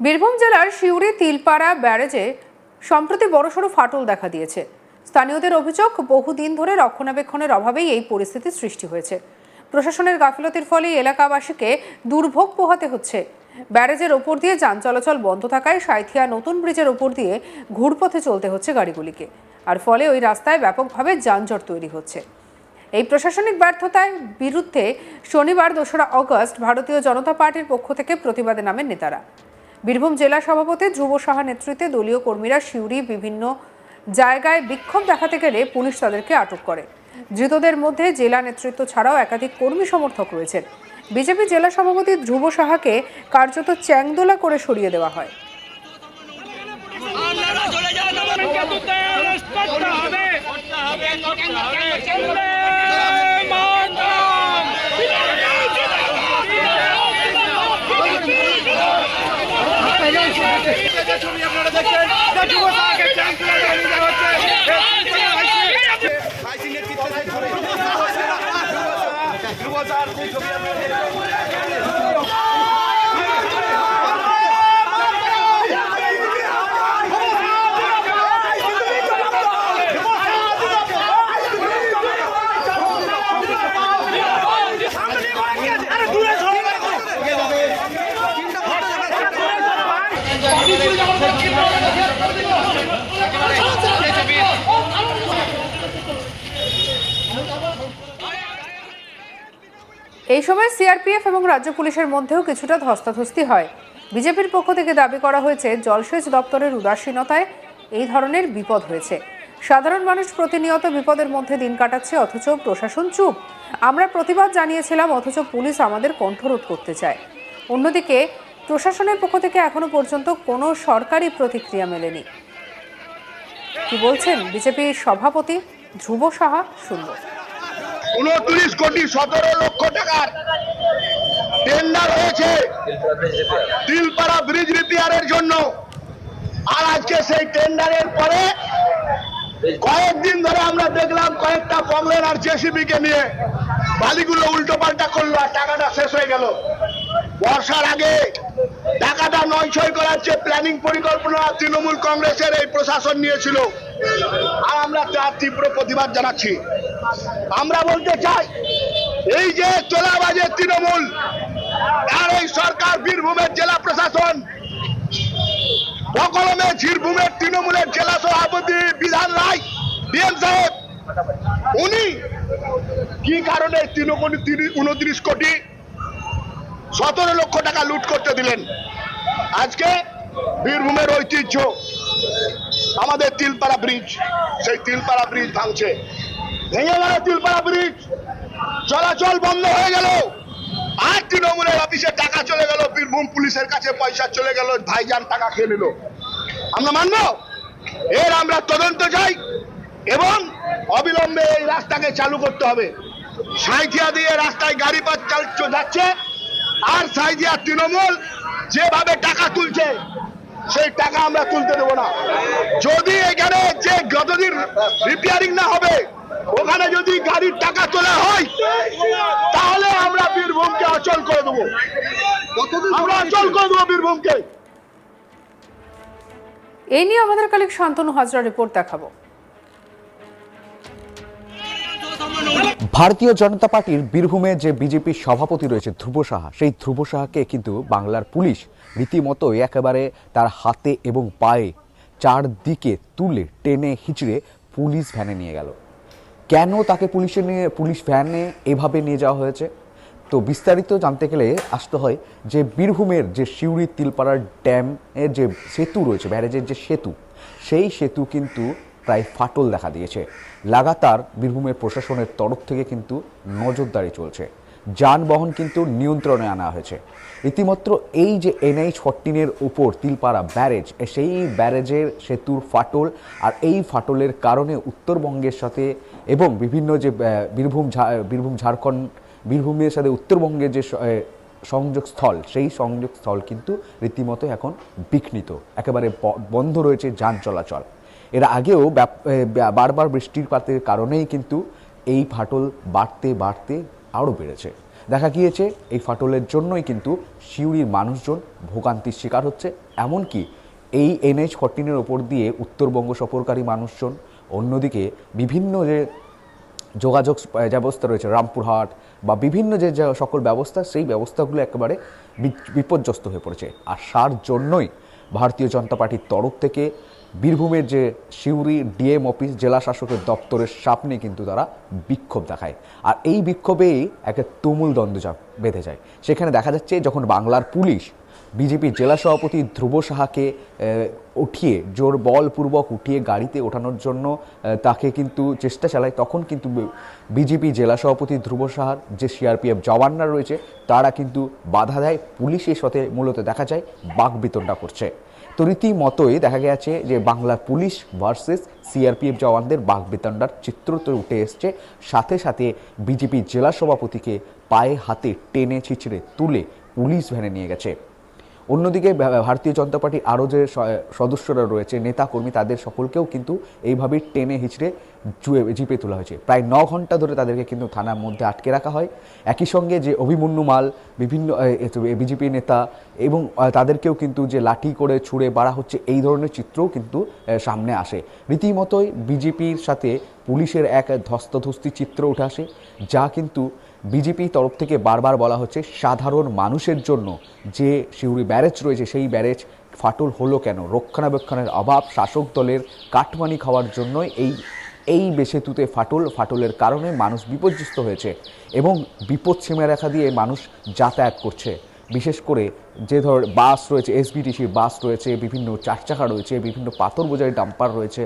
বীরভূম জেলার শিউরি তিলপাড়া ব্যারেজে সম্প্রতি বড়সড় ফাটল দেখা দিয়েছে। স্থানীয়দের অভিযোগ, বহুদিন ধরে রক্ষণাবেক্ষণের অভাবেই এই পরিস্থিতির সৃষ্টি হয়েছে। প্রশাসনের গাফিলতির ফলে এলাকাবাসীকে দুর্ভোগ পোহাতে হচ্ছে। ব্যারেজের ওপর দিয়ে যান চলাচল বন্ধ থাকায় সাঁইথিয়া নতুন ব্রিজের ওপর দিয়ে ঘুরপথে চলতে হচ্ছে গাড়িগুলিকে। আর ফলে ওই রাস্তায় ব্যাপকভাবে যানজট তৈরি হচ্ছে। এই প্রশাসনিক ব্যর্থতার বিরুদ্ধে শনিবার দোসরা অগস্ট ভারতীয় জনতা পার্টির পক্ষ থেকে প্রতিবাদে নামেন নেতারা। বীরভূম জেলা সভাপতি ধ্রুব সাহা নেতৃত্বে দলীয় কর্মীরা শিউরি বিভিন্ন জায়গায় বিক্ষোভ দেখাতে গেলে পুলিশ তাদেরকে আটক করে। ধৃতদের মধ্যে জেলা নেতৃত্ব ছাড়াও একাধিক কর্মী সমর্থক রয়েছেন। বিজেপি জেলা সভাপতি ধ্রুব সাহাকে কার্যত চ্যাংদোলা করে সরিয়ে দেওয়া হয় করতে হবে করতে হবে চলে মাতরম ছবি আপনারা দেখছেন যুব সাহাকে চ্যাম্পিয়ন বানিয়ে দেওয়া হচ্ছে আইসি নেতৃত্বে যে ছবি যুব সাহার যে ছবি আপনারা এই সময় সিআরপিএফ এবং রাজ্য পুলিশের মধ্যেও কিছুটা ধস্তাধস্তি হয়। বিজেপির পক্ষ থেকে দাবি করা হয়েছে, জলসেচ দপ্তরের উদাসীনতায় এই ধরনের বিপদ হয়েছে। সাধারণ মানুষ প্রতিনিয়ত বিপদের মধ্যে দিন কাটাচ্ছে, অথচ প্রশাসন চুপ। আমরা প্রতিবাদ জানিয়েছিলাম, অথচ পুলিশ আমাদের কণ্ঠরোধ করতে চায়। অন্যদিকে প্রশাসনের পক্ষ থেকে এখনও পর্যন্ত কোনো সরকারি প্রতিক্রিয়া মেলেনি। কি বলছেন বিজেপির সভাপতি ধ্রুব সাহা? শুনব। উনত্রিশ কোটি সতেরো লক্ষ টাকার টেন্ডার হয়েছে তিলপাড়া ব্রিজ রিপেয়ারের জন্য। আর আজকে সেই টেন্ডারের পরে কয়েকদিন ধরে আমরা দেখলাম কয়েকটা কংলের আর জেসিবি কে নিয়ে বালিগুলো উল্টো পাল্টা করল আর টাকাটা শেষ হয়ে গেল। বর্ষার আগে টাকাটা নয় ছয় করার যে প্ল্যানিং পরিকল্পনা তৃণমূল কংগ্রেসের এই প্রশাসন নিয়েছিল, আর আমরা তার তীব্র প্রতিবাদ জানাচ্ছি। আমরা বলতে চাই, এই যে তোলাবাজে তৃণমূল, আর এই সরকার বীরভূমের জেলা প্রশাসন, বকলমে বীরভূমের তৃণমূলের জেলা সভাপতি বিধান রায়, ডিএম সাহেব, উনি কি কারণে তৃণমূল উনত্রিশ কোটি সতেরো লক্ষ টাকা লুট করতে দিলেন। আজকে বীরভূমের ঐতিহ্য, আমাদের তিলপাড়া ব্রিজ, সেই তিলপাড়া ব্রিজ ভাঙছে। ভেঙে গেল তিলপাড়া ব্রিজ, চলাচল বন্ধ হয়ে গেল। আর তৃণমূলের অফিসে টাকা চলে গেল, বীরভূম পুলিশের কাছে পয়সা চলে গেল, ভাইজান টাকা খেয়ে নিল। আমরা মানব? এর আমরা তদন্ত চাই এবং অবিলম্বে এই রাস্তাকে চালু করতে হবে। সাঁইথিয়া দিয়ে রাস্তায় গাড়ি পাত যাচ্ছে আর সাঁইথিয়া তৃণমূল যেভাবে টাকা তুলছে সেই টাকা আমরা তুলতে দেবো না। যদি এখানে যে যতদিন রিপেয়ারিং না হবে ওখানে যদি গাড়ির টাকা তোলা হয় তাহলে আমরা বীরভূমকে অচল করে দেবো। আমরা অচল করে দেবো বীরভূমকে। এই নিয়ে আমাদের কালিক শান্তনু হাজরা রিপোর্ট দেখাবো। ভারতীয় জনতা পার্টির বীরভূমে যে বিজেপির সভাপতি রয়েছে ধ্রুব সাহা, সেই ধ্রুব সাহাকে কিন্তু বাংলার পুলিশ রীতিমতো একেবারে তার হাতে এবং পায়ে চারদিকে তুলে, টেনে হিচড়ে পুলিশ ভ্যানে নিয়ে গেল। কেন তাকে পুলিশে নিয়ে, পুলিশ ভ্যানে এভাবে নিয়ে যাওয়া হয়েছে? তো বিস্তারিত জানতে গেলে আসতে হয় যে বীরভূমের যে শিউরি তিলপাড়ার ড্যামের যে সেতু রয়েছে, ব্যারেজের যে সেতু, সেই সেতু কিন্তু প্রায় ফাটল দেখা দিয়েছে। লাগাতার বীরভূমের প্রশাসনের তরফ থেকে কিন্তু নজরদারি চলছে। যানবাহন কিন্তু নিয়ন্ত্রণে আনা হয়েছে। রীতিমাত্র এই যে এনএইচ ফোরটিনের উপর তিলপাড়া ব্যারেজ সেই ব্যারেজের সেতুর ফাটল আর এই ফাটলের কারণে উত্তরবঙ্গের সাথে এবং বিভিন্ন যে বীরভূম বীরভূম ঝাড়খণ্ড বীরভূমের সাথে উত্তরবঙ্গের যে স- এ, সংযোগ স্থল সেই সংযোগ স্থল কিন্তু রীতিমতো এখন বিঘ্নিত। একেবারে বন্ধ রয়েছে যান চলাচল। এর আগেও বারবার বৃষ্টিপাতের কারণেই কিন্তু এই ফাটল বাড়তে বাড়তে আরও বেড়েছে। দেখা গিয়েছে এই ফাটলের জন্যই কিন্তু সিউড়ির মানুষজন ভোগান্তির শিকার হচ্ছে। এমনকি এই এনএইচ ফর্টিনের ওপর দিয়ে উত্তরবঙ্গ সফরকারী মানুষজন, অন্যদিকে বিভিন্ন যে যোগাযোগ ব্যবস্থা রয়েছে, রামপুরহাট বা বিভিন্ন যে সকল ব্যবস্থা, সেই ব্যবস্থাগুলো একেবারে বিপর্যস্ত হয়ে পড়েছে। আর সার জন্যই ভারতীয় জনতা পার্টির তরফ থেকে বীরভূমের যে সিউড়ি ডিএম অফিস জেলা শাসকের দপ্তরের সামনে কিন্তু তারা বিক্ষোভ দেখায়। আর এই বিক্ষোভেই একটা তুমুল দ্বন্দ্ব বেঁধে যায়। সেখানে দেখা যাচ্ছে যখন বাংলার পুলিশ বিজেপি জেলা সভাপতি ধ্রুব সাহাকে উঠিয়ে, জোর বলপূর্বক উঠিয়ে গাড়িতে ওঠানোর জন্য তাকে কিন্তু চেষ্টা চালায়, তখন কিন্তু বিজেপি জেলা সভাপতি ধ্রুব সাহার যে সিআরপিএফ জওয়ানরা রয়েছে, তারা কিন্তু বাধা দেয়। পুলিশের সাথে মূলত দেখা যায় বাঘ বিতণ্ডা করছে। তো রীতিমতোই দেখা গেছে যে বাংলার পুলিশ ভার্সেস সিআরপিএফ জওয়ানদের বাঘ বিতণ্ডার চিত্র তো উঠে এসছে। সাথে সাথে বিজেপি জেলা সভাপতিকে পায়ে হাতে টেনে ছিঁচড়ে তুলে পুলিশ ভ্যানে নিয়ে গেছে। অন্যদিকে ভারতীয় জনতা পার্টি আরও যে সদস্যরা রয়েছে নেতাকর্মী তাদের সকলকেও কিন্তু এইভাবেই টেনে হিচড়ে জুয়ে, জিপে তোলা হয়েছে। প্রায় ন ঘণ্টা ধরে তাদেরকে কিন্তু থানার মধ্যে আটকে রাখা হয়। একই সঙ্গে যে অভিমন্যু মাল, বিভিন্ন বিজেপি নেতা এবং তাদেরকেও কিন্তু যে লাঠি করে ছুঁড়ে বাড়া হচ্ছে, এই ধরনের চিত্রও কিন্তু সামনে আসে। রীতিমতোই বিজেপির সাথে পুলিশের এক ধস্তাধস্তি চিত্র উঠে আসে, যা কিন্তু বিজেপি তরফ থেকে বারবার বলা হচ্ছে, সাধারণ মানুষের জন্য যে সিউড়ি ব্যারেজ রয়েছে, সেই ব্যারেজ ফাটল হলো কেন? রক্ষণাবেক্ষণের অভাব, শাসক দলের কাটমানি খাওয়ার জন্যই এই এই বেসেতুতে ফাটল, ফাটলের কারণে মানুষ বিপর্যস্ত হয়েছে এবং বিপদ সীমারেখা দিয়ে মানুষ যাতায়াত করছে। বিশেষ করে যে ধর বাস রয়েছে, এসবিটিসির বাস রয়েছে, বিভিন্ন চারচাকা রয়েছে, বিভিন্ন পাথর বোঝাই, ডাম্পার রয়েছে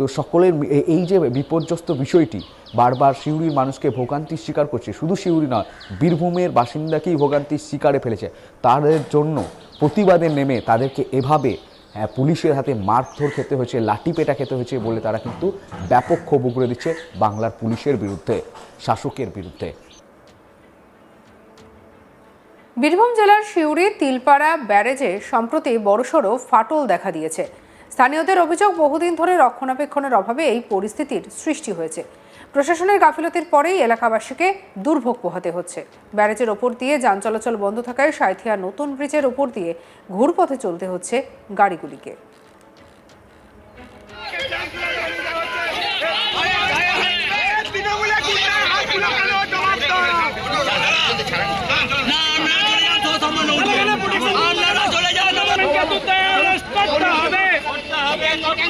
তো সকলের এই যে বিপর্যস্ত বিষয়টি বারবার সিউড়ির মানুষকে ভোগান্তির শিকার করছে। শুধু সিউড়ি নয় বীরভূমের বাসিন্দাকেই ভোগান্তির শিকারে ফেলেছে। তাদের জন্য প্রতিবাদে নেমে তাদেরকে এভাবে হ্যাঁ, পুলিশের হাতে মারধর খেতে হয়েছে লাঠি পেটা খেতে হয়েছে বলে তারা কিন্তু ব্যাপক ক্ষোভ উগড়ে দিচ্ছে বাংলার পুলিশের বিরুদ্ধে শাসকের বিরুদ্ধে। বীরভূম জেলার সিউড়ি তিলপাড়া ব্যারেজে সম্প্রতি বড়সড় ফাটল দেখা দিয়েছে। স্থানীয়দের অভিযোগ বহুদিন ধরে রক্ষণাবেক্ষণের অভাবে এই পরিস্থিতির সৃষ্টি হয়েছে। প্রশাসনের গাফিলতির পরেই এলাকাবাসীকে দুর্ভোগ পোহাতে হচ্ছে। ব্যারেজের ওপর দিয়ে যান চলাচল বন্ধ থাকায় সাঁথিয়া নতুন ব্রিজের ওপর দিয়ে ঘুরপথে চলতে হচ্ছে গাড়িগুলিকে তৃণমূলের গুন্ডার হাতগুলো কেন জবাব দাও আপনারা চলে যান আমাদেরকে তো অ্যারেস্ট করতে হবে চলে মাতরম!